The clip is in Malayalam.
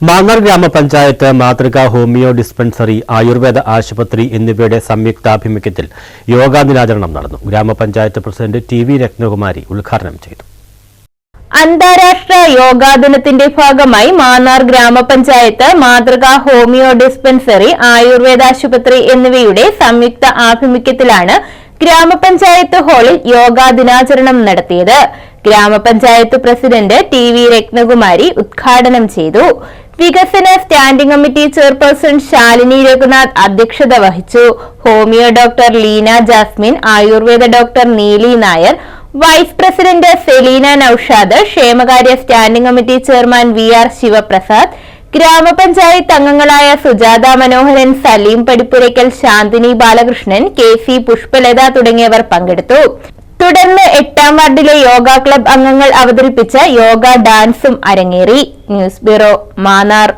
മാന്നാർ ഗ്രാമപഞ്ചായത്ത് മാതൃക ഹോമിയോ ഡിസ്പെൻസറി ആയുർവേദ ആശുപത്രി എന്നിവയുടെ സംയുക്താഭിമുഖ്യത്തിൽ യോഗാ ദിനാചരണം നടന്നു. ഗ്രാമപഞ്ചായത്ത് പ്രസിഡന്റ് ടി വി രത്നകുമാരി ഉദ്ഘാടനം ചെയ്തു. അന്താരാഷ്ട്ര യോഗാ ദിനത്തിന്റെ ഭാഗമായി മാന്നാർ ഗ്രാമപഞ്ചായത്ത് മാതൃകാ ഹോമിയോ ഡിസ്പെൻസറി ആയുർവേദ ആശുപത്രി എന്നിവയുടെ സംയുക്ത ആഭിമുഖ്യത്തിലാണ് ഗ്രാമപഞ്ചായത്ത് ഹാളിൽ യോഗാ ദിനാചരണം നടത്തിയത്. ഗ്രാമപഞ്ചായത്ത് പ്രസിഡന്റ് ടി വി രത്നകുമാരി ഉദ്ഘാടനം ചെയ്തു. വികസന standing committee chairperson Shalini Raghunath അധ്യക്ഷത വഹിച്ചു. Homeo doctor Leena Jasmine Ayurveda doctor Neeli Nair vice president Selina Noushad ക്ഷേമകാര്യ standing committee chairman V R Sivaprasad ഗ്രാമപഞ്ചായത്ത് അംഗങ്ങളായ സുജാത മനോഹരൻ സലീം പടിപ്പുരയ്ക്കൽ ശാന്തിനി ബാലകൃഷ്ണൻ കെ സി പുഷ്പലത തുടങ്ങിയവർ പങ്കെടുത്തു. തുടർന്ന് എട്ടാം വാർഡിലെ യോഗ ക്ലബ് അംഗങ്ങൾ അവതരിപ്പിച്ച യോഗ ഡാൻസും അരങ്ങേറി. News bureau Mannar.